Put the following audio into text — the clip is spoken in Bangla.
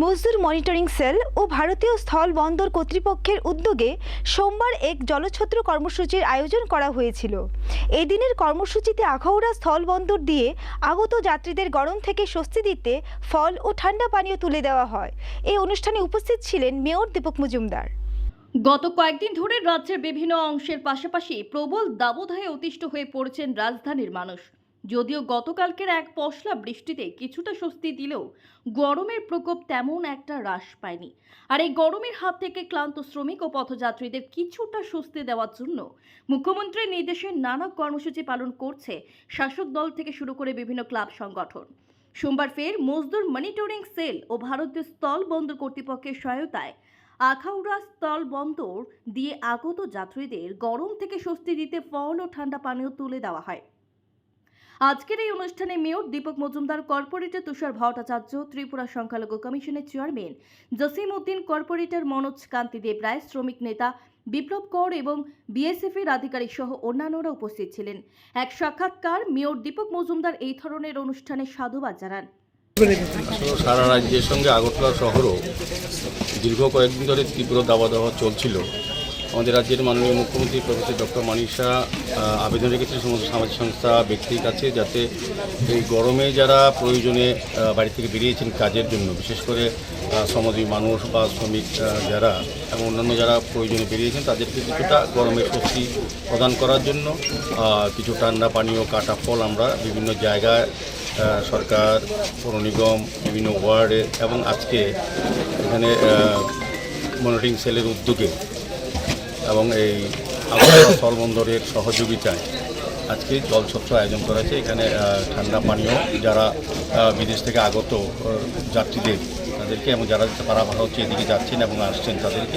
মজদুর মনিটরিং সেল ও ভারতীয় স্থল বন্দর কর্তৃপক্ষের উদ্যোগে সোমবার এক জলছত্র কর্মসূচির আয়োজন করা হয়েছিল। এদিনের কর্মসূচিতে আখাউড়া স্থল বন্দর দিয়ে আগত যাত্রীদের গরম থেকে স্বস্তি দিতে ফল ও ঠান্ডা পানীয় তুলে দেওয়া হয়। এই অনুষ্ঠানে উপস্থিত ছিলেন মেয়র দীপক মজুমদার। গত কয়েকদিন ধরে রাজ্যের বিভিন্ন অংশের পাশাপাশি প্রবল দাবদাহে অতিষ্ঠ হয়ে পড়েছেন রাজধানীর মানুষ। যদিও গতকালকের এক পশলা বৃষ্টিতে কিছুটা স্বস্তি দিলেও গরমের প্রকোপ তেমন একটা হ্রাস পায়নি। আর এই গরমের হাত থেকে ক্লান্ত শ্রমিক ও পথযাত্রীদের কিছুটা স্বস্তি দেওয়ার জন্য মুখ্যমন্ত্রীর নির্দেশে নানা কর্মসূচি পালন করছে শাসক দল থেকে শুরু করে বিভিন্ন ক্লাব সংগঠন। সোমবার ফের মজদুর মনিটরিং সেল ও ভারতীয় স্থল বন্দর কর্তৃপক্ষের সহায়তায় আখাউড়া স্থল বন্দর দিয়ে আগত যাত্রীদের গরম থেকে স্বস্তি দিতে ফল ও ঠান্ডা পানীয় তুলে দেওয়া হয়। আজকের এই অনুষ্ঠানে মেয়র দীপক মজুমদার, কর্পোরেটর তুষার ভট্টাচার্য, ত্রিপুরা সংখ্যালঘু কমিশনের চেয়ারম্যান জসিম উদ্দিন, কর্পোরেটর মনোজ কান্তি দেব রায়, শ্রমিক নেতা বিপ্লব কর এবং বিএসএফ এর আধিকারিক সহ অন্যান্যরা উপস্থিত ছিলেন। এক সাক্ষাৎকার মেয়র দীপক মজুমদার এই ধরনের অনুষ্ঠানে সাধুবাদ জানান। সারা রাজ্যের সঙ্গে আগরতলা শহরও দীর্ঘ কয়েকদিন ধরে তীব্র দাবা দাওয়া চলছিল। আমাদের রাজ্যের মাননীয় মুখ্যমন্ত্রী প্রফেসর ডক্টর মানিসা আবেদন রেখেছে সমস্ত সামাজিক সংস্থা ব্যক্তির কাছে যাতে এই গরমে যারা প্রয়োজনে বাড়ি থেকে বেরিয়েছেন কাজের জন্য, বিশেষ করে শ্রমজীবী মানুষ বা শ্রমিক যারা এবং অন্যান্য যারা প্রয়োজনে বেরিয়েছেন, তাদেরকে কিছুটা গরমের স্বস্তি প্রদান করার জন্য কিছু ঠান্ডা পানীয়, কাটা ফল আমরা বিভিন্ন জায়গায় সরকার, পৌর নিগম, বিভিন্ন ওয়ার্ডে এবং আজকে এখানে মনিটরিং সেলের উদ্যোগে এবং এই স্থল স্থলবন্দরের সহযোগিতায় আজকে জলসত্র আয়োজন করা এখানে ঠান্ডা পানীয় যারা বিদেশ থেকে আগত যাত্রীদের, তাদেরকে এবং যারা পারা ভালো হচ্ছে এদিকে যাচ্ছেন এবং আসছেন তাদেরকে